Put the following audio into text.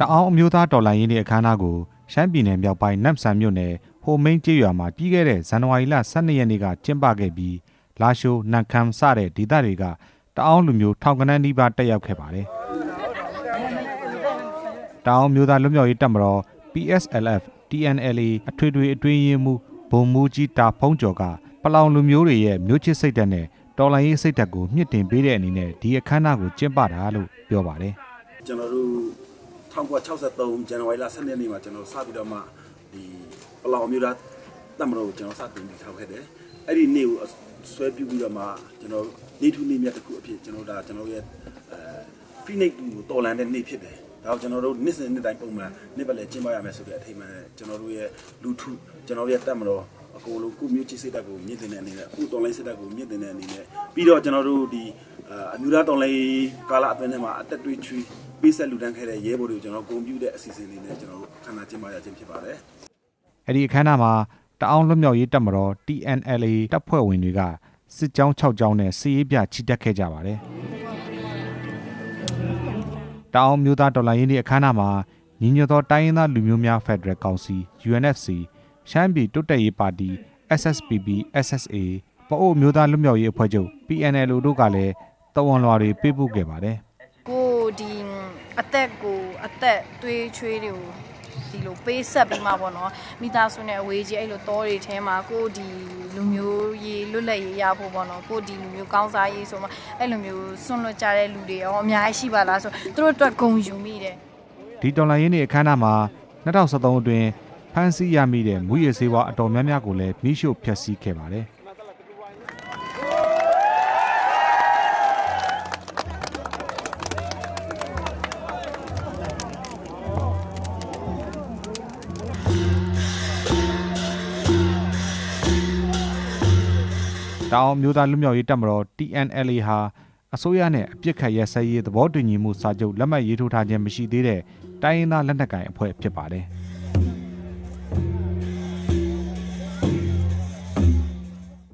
တအောင်းအမျိုးသားတော်လှန်ရေးနေ့အခမ်းအနားကိုရှမ်းပြည်နယ်မြောက်ပိုင်းနမ်ဆန်မြို့နယ်ဟိုမိန်းကျေးရွာမှာပြီးခဲ့တဲ့ဇန်နဝါရီလ12ရက်နေ့ကကျင်းပခဲ့ပြီးလာရှိုးနန်ခမ်းစတဲ့ဒေသတွေကတအောင်းလူမျိုးထောင်ကနန်းနီးပါးတက်ရောက်ခဲ့ပါတယ်တအောင်းမျိုးသားလွတ်မြောက်ရေးတပ်မတော် PSLF TNLA အထွေထွေအတွင်းရေးမှူးဗိုလ်မှူးကြီးတာဖုံးကျော်ကပလောင်လူမျိုးတွေရဲ့မျိုးချစ်စိတ်ဓာတ်နဲ့တော်လှန်ရေးစိတ်ဓာတ်ကိုမြင့်တင်ပေးတဲ့အနေနဲ့ဒီအခမ်းအနားကိုကျင်းပတာလို့ပြောပါတယ်ကျွန်တော်တို့ 1963ဇန်နဝါရီလ12ရက်နေ့မှာကျွန်တော်စပြီးတော့မှဒီပလောင်အမျိုးသားတပ်မတော်ကိုကျွန်တော်စတင်တည်ထောင်ခဲ့တယ်။အဲ့ဒီနေ့ကိုဆွဲပြုပြီးတော့မှကျွန်တော်နေထူးနေမြတ်တစ်ခုအဖြစ်ကျွန်တော်ဒါကျွန်တော်ရဲ့အဲဖိနိတ်ကိုတော်လန်တဲ့နေ့ဖြစ်တယ်။ဒါကိုကျွန်တော်တို့နေ့စဉ်နေ့တိုင်းပုံမှန်နေ့ပတ်လည်ကျင်းပရမယ်ဆိုတဲ့အထိမ်းအမှန်ကျွန်တော်တို့ရဲ့လူထုကျွန်တော်တို့ရဲ့တပ်မတော်အကိုလုံးကုမျိုးချစ်စိတ်ဓာတ်ကိုမြင့်တင်တဲ့အနေနဲ့အခုတော်လိုင်းစိတ်ဓာတ်ကိုမြင့်တင်တဲ့အနေနဲ့ပြီးတော့ကျွန်တော်တို့ဒီ အမျိုးသားတော်လိုင်းကာလအတွင်းထဲမှာအသက်တွေးချွေးပေးဆက်လူတန်းခဲ့တဲ့ရဲဘော်တွေကိုကျွန်တော်ဂုဏ်ပြုတဲ့အစီအစဉ်လေးနဲ့ကျွန်တော်တို့ခန္ဓာကျင်းပရခြင်းဖြစ်ပါတယ်အဲ့ဒီအခမ်းအနားမှာတအောင်းလွတ်မြောက်ရေးတပ်မတော် TNLA တပ်ဖွဲ့ဝင်တွေကစစ်ကြောင်း6ကြောင်းနဲ့စစ်ရေးပြချီတက်ခဲ့ကြပါတယ်။တအောင်းမျိုးသားတော်လှန်ရေးနေ့အခမ်းအနားမှာညီညွတ်သောတိုင်းရင်းသားလူမျိုးများဖက်ဒရယ်ကောင်စီ UNFC ရှမ်းပြည်တိုးတက်ရေးပါတီ SSPP SSA ပအို့မျိုးသားလွတ်မြောက်ရေးအဖွဲ့ချုပ် PNL တို့ကလည်း တဝန်လွာတွေပေးပို့ခဲ့ပါတယ်။ကိုဒီအသက်ကိုအသက်သွေးချွေးတွေကိုဒီလိုပေးဆက်ပြီးမှပေါ့နော်မိသားစုနဲ့အဝေးကြီးအဲ့လိုတောတွေထဲမှာကိုဒီလူမျိုးရေးလွတ်လပ်ရေးရဖို့ပေါ့နော်ကိုဒီလူမျိုးကောင်းစားရေးဆိုမှအဲ့လိုမျိုးစွန့်လွတ်ကြတဲ့လူတွေရောအများကြီးရှိပါလားဆိုသူတို့အတွက်ဂုဏ်ယူမိတယ်ဒီတော်လှန်ရေးနေ့အခမ်းအနားမှာ2013အတွင်းဖမ်းဆီးရမိတဲ့မူရည်စေဝါအတော်များများကိုလည်းမိရှို့ဖျက်ဆီးခဲ့ပါတယ်။ တောင်မျိုးသားလူမျိုးရေးတပ်မတော် TNLA ဟာအစိုးရနဲ့အပြစ်ခတ်ရဲစဲရေးသဘောတူညီမှုစာချုပ်လက်မှတ်ရေးထိုးထားခြင်းမရှိသေးတဲ့တိုင်းရင်းသားလက်နက်ကိုင်အဖွဲ့ဖြစ်ပါတယ်။